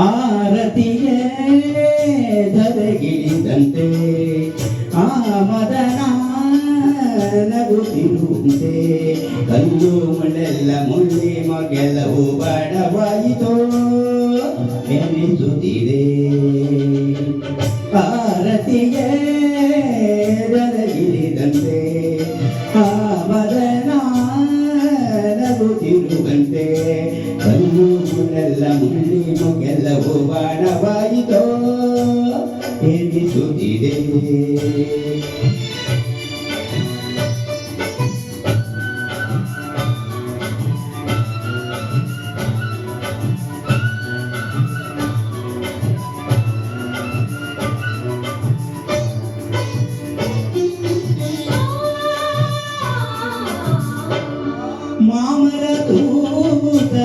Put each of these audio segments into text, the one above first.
ಆರತಿಗೆ ಧರೆಗಿಳಿದಂತೆ ಆ ಮದನ ನಗುತ್ತಿರುವಂತೆ ಕಲ್ಲು ಮಳೆಲ್ಲ ಮುಳ್ಳಿ ಮಗೆಲ್ಲವೂ ಬಡವಾಯಿತೋ ಎನಿಸುತ್ತಿದೆ ಆರತಿಗೆ ಮಾಮರ ತೂಗುತ್ತ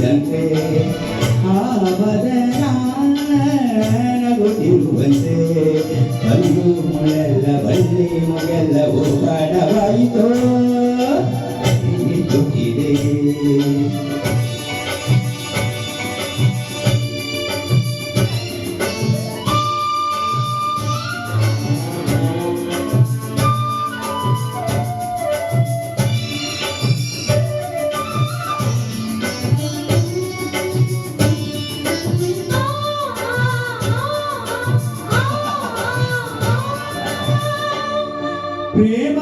ಬರಗಿಳಿದಂತೆ ಆವದನ ನಗುತ್ತಿರುವಂತೆ ಕಲ್ಲು ಮೊಳೆಲ್ಲ ಬಳ್ಳಿ ಮೊಗೆಲ್ಲವೂ ಕಾಡವಾಯಿತೋ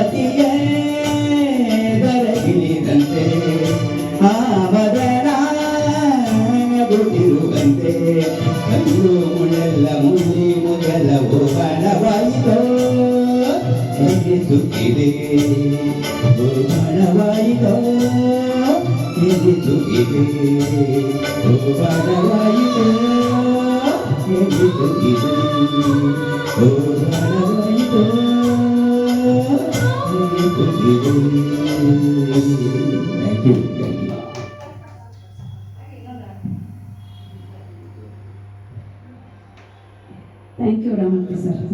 ಭಾರತೀಯ ದರಗಿಳಿದಂತೆ ಆ ಕಣ್ಣು ಮುಳ್ಳೆಲ್ಲ ಮುಳ್ಳಿ ಮುಗಲವು ಬಣವಾಯಿತೋ ಎನಿಸುತ್ತಿದೆ ಓ ಬಣವಾಯಿತೋ ಎನಿಸುತ್ತಿದೆ ಓ ಬಣವಾಯಿತೋ ಎನಿಸುತ್ತಿದೆ ಓ ಬಣವಾಯಿತೋ Thank you, Ramakrishna.